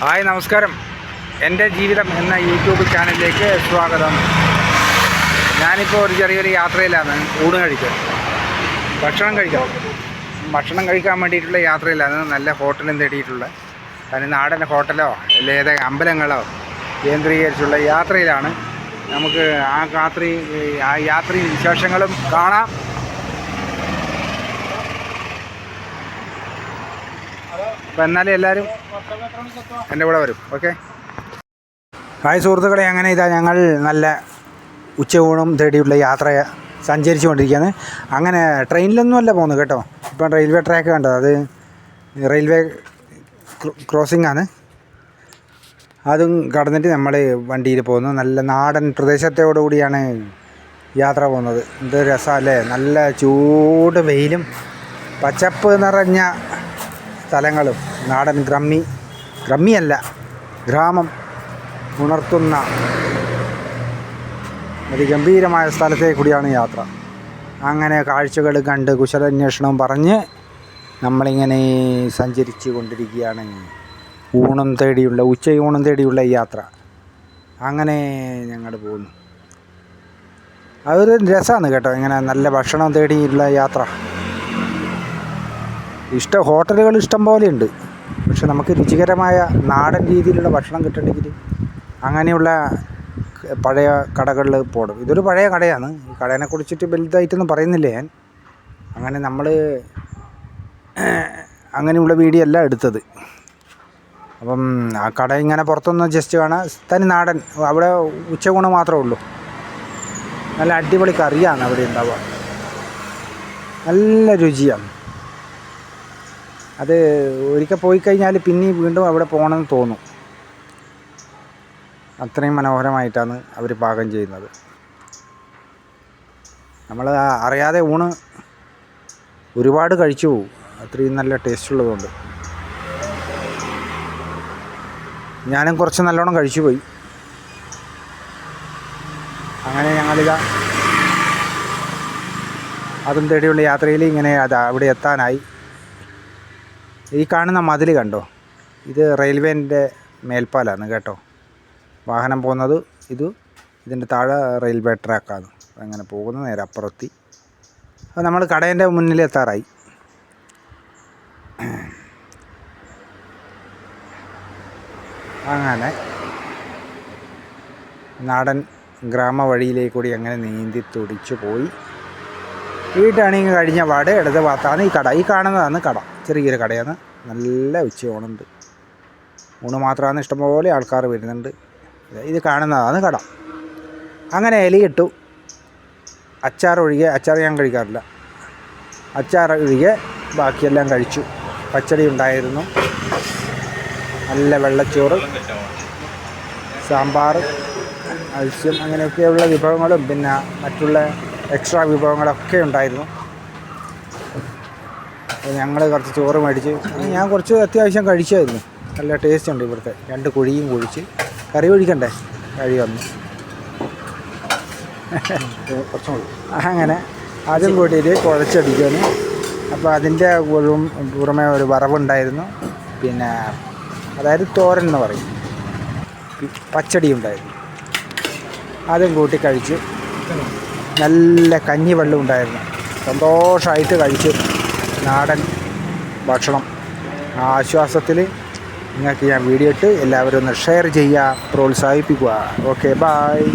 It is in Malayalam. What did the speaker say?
ഹായ് നമസ്കാരം. എന്റെ ജീവിതം എന്ന യൂട്യൂബ് ചാനലിലേക്ക് സ്വാഗതം. ഞാനിപ്പോൾ ഒരു ചെറിയൊരു യാത്രയിലാണ്. ഊണ് കഴിക്കാൻ. ഭക്ഷണം കഴിക്കാം. ഭക്ഷണം കഴിക്കാൻ വേണ്ടിയിട്ടുള്ള യാത്രയിലാണ്. നല്ല ഹോട്ടലും തേടിയിട്ടുള്ള കാരണം നാടൻ ഹോട്ടലോ അല്ലെ ഏതെങ്കിലും അമ്പലങ്ങളോ കേന്ദ്രീകരിച്ചുള്ള യാത്രയിലാണ്. നമുക്ക് ആ രാത്രി ആ യാത്രയും വിശേഷങ്ങളും കാണാം. അപ്പം എന്നാലും എല്ലാവരും എന്റെ കൂടെ വരും ഓക്കെ? ഹായ് സുഹൃത്തുക്കളെ അങ്ങനെ ഇതാ ഞങ്ങൾ നല്ല ഉച്ചയൂണും തേടിയുള്ള യാത്ര സഞ്ചരിച്ചു കൊണ്ടിരിക്കുകയാണ് അങ്ങനെ ട്രെയിനിലൊന്നുമല്ല പോകുന്നത് കേട്ടോ. ഇപ്പം റെയിൽവേ ട്രാക്ക് കണ്ടത്. അത് റെയിൽവേ ക്രോസിംഗ് ആണ് അതും കടന്നിട്ട് നമ്മൾ വണ്ടിയിൽ പോകുന്നു. നല്ല നാടൻ പ്രദേശത്തോടു കൂടിയാണ് യാത്ര പോകുന്നത്. എന്ത് രസമല്ലേ നല്ല ചൂട് വെയിലും പച്ചപ്പ് നിറഞ്ഞ സ്ഥലങ്ങളും. നാടൻ ഗ്രമ്മി ഗ്രമ്മിയല്ല ഗ്രാമം ഉണർത്തുന്ന അതിഗംഭീരമായ സ്ഥലത്തേക്ക് കൂടിയാണ് യാത്ര. അങ്ങനെ കാഴ്ചകൾ കണ്ട് കുശലാന്വേഷണവും പറഞ്ഞ് നമ്മളിങ്ങനെ സഞ്ചരിച്ചു കൊണ്ടിരിക്കുകയാണ് ഊണം തേടിയുള്ള ഉച്ചയൂണം തേടിയുള്ള യാത്ര. അങ്ങനെ ഞങ്ങൾ പോകുന്നു അതൊരു രസമാണ് കേട്ടോ ഇങ്ങനെ നല്ല ഭക്ഷണം തേടിയുള്ള യാത്ര. ഇഷ്ട ഹോട്ടലുകൾ ഇഷ്ടം പോലെയുണ്ട്. പക്ഷെ നമുക്ക് രുചികരമായ നാടൻ രീതിയിലുള്ള ഭക്ഷണം കിട്ടണമെങ്കിൽ അങ്ങനെയുള്ള പഴയ കടകളിൽ പോകണം. ഇതൊരു പഴയ കടയാണ്. ഈ കടേനെ കുറിച്ചിട്ട് വലുതായിട്ടൊന്നും പറയുന്നില്ല ഞാൻ. അങ്ങനെ നമ്മൾ അങ്ങനെയുള്ള വീഡിയോ അല്ല എടുത്തത്. അപ്പം ആ കട ഇങ്ങനെ പുറത്തൊന്ന് ജസ്റ്റ് കാണാം. തനി നാടൻ. അവിടെ ഉച്ചകൂണ് മാത്രമേ ഉള്ളൂ. നല്ല അടിപൊളി കറിയാണ് അവിടെ ഉണ്ടാവുക. നല്ല രുചിയാണ്. അത് ഒരിക്കൽ പോയി കഴിഞ്ഞാൽ പിന്നെയും വീണ്ടും അവിടെ പോകണമെന്ന് തോന്നും. അത്രയും മനോഹരമായിട്ടാണ് അവർ പാകം ചെയ്യുന്നത്. നമ്മൾ അറിയാതെ ഊണ് ഒരുപാട് കഴിച്ചു പോകും അത്രയും നല്ല ടേസ്റ്റ് ഉള്ളതുകൊണ്ട്. ഞാനും കുറച്ച് നല്ലോണം കഴിച്ചു പോയി. അങ്ങനെ ഞങ്ങളിതാ അതും തേടിയുള്ള യാത്രയിൽ ഇങ്ങനെ അത് അവിടെ എത്താനായി. ഈ കാണുന്ന മതിൽ കണ്ടോ? ഇത് റെയിൽവേന്റെ മേൽപ്പാലാണ് കേട്ടോ. വാഹനം പോകുന്നത് ഇത് ഇതിന്റെ താഴെ റെയിൽവേ ട്രാക്കാണ്. അങ്ങനെ പോകുന്ന നേരെ അപ്പുറത്തി. അപ്പോൾ നമ്മൾ കടേന്റെ മുന്നിൽ എത്താറായി. അങ്ങനെ നാടൻ ഗ്രാമവഴിയിലേക്കൂടി അങ്ങനെ നീന്തി തുടിച്ചു പോയി. ഈ ടേണിങ് കഴിഞ്ഞ പാട് ഇടത് ഭാഗത്താണ് ഈ കട. ഈ കാണുന്നതാണ് കട. ചെറിയൊരു കടയാണ്. നല്ല ഉച്ച ഉച്ചയൂണുണ്ട് ഊണ് മാത്രമാണ് ഇഷ്ടംപോലെ ആൾക്കാർ വരുന്നുണ്ട്. ഇത് കാണുന്നതാണ് കട. അങ്ങനെ ഇലയിട്ടു അച്ചാർ ഒഴികെ അച്ചാർ ഞാൻ കഴിക്കാറില്ല. അച്ചാർ ഒഴികെ ബാക്കിയെല്ലാം കഴിച്ചു. പച്ചടി ഉണ്ടായിരുന്നു. നല്ല വെള്ളച്ചോറ് സാമ്പാർ മത്സ്യം അങ്ങനെയൊക്കെയുള്ള വിഭവങ്ങളും പിന്നെ മറ്റുള്ള എക്സ്ട്രാ വിഭവങ്ങളൊക്കെ ഉണ്ടായിരുന്നു. ഞങ്ങൾ കുറച്ച് ചോറ് മേടിച്ച് ഞാൻ കുറച്ച് അത്യാവശ്യം കഴിച്ചായിരുന്നു. നല്ല ടേസ്റ്റ് ഉണ്ട് ഇവിടുത്തെ. രണ്ട് കുഴിയും കുഴിച്ച്. കറി ഒഴിക്കണ്ടേ? കഴി വന്നു. അങ്ങനെ അതും കൂട്ടിയിട്ട് കുഴച്ചടിക്കുന്നു അപ്പോൾ അതിന്റെ പുറം പുറമെ ഒരു വറവുണ്ടായിരുന്നു. പിന്നെ അതായത് തോരൻ എന്ന് പറയും. പച്ചടി ഉണ്ടായിരുന്നു. അതും കൂട്ടി കഴിച്ചു. നല്ല കഞ്ഞി വെള്ളം ഉണ്ടായിരുന്നു. സന്തോഷമായിട്ട് കഴിച്ചു. നാടൻ ഭക്ഷണം. ആശ്വാസത്തിൽ നിങ്ങൾക്ക് ഞാൻ വീഡിയോ ഇട്ട് എല്ലാവരും ഒന്ന് ഷെയർ ചെയ്യുക പ്രോത്സാഹിപ്പിക്കുക. Okay bye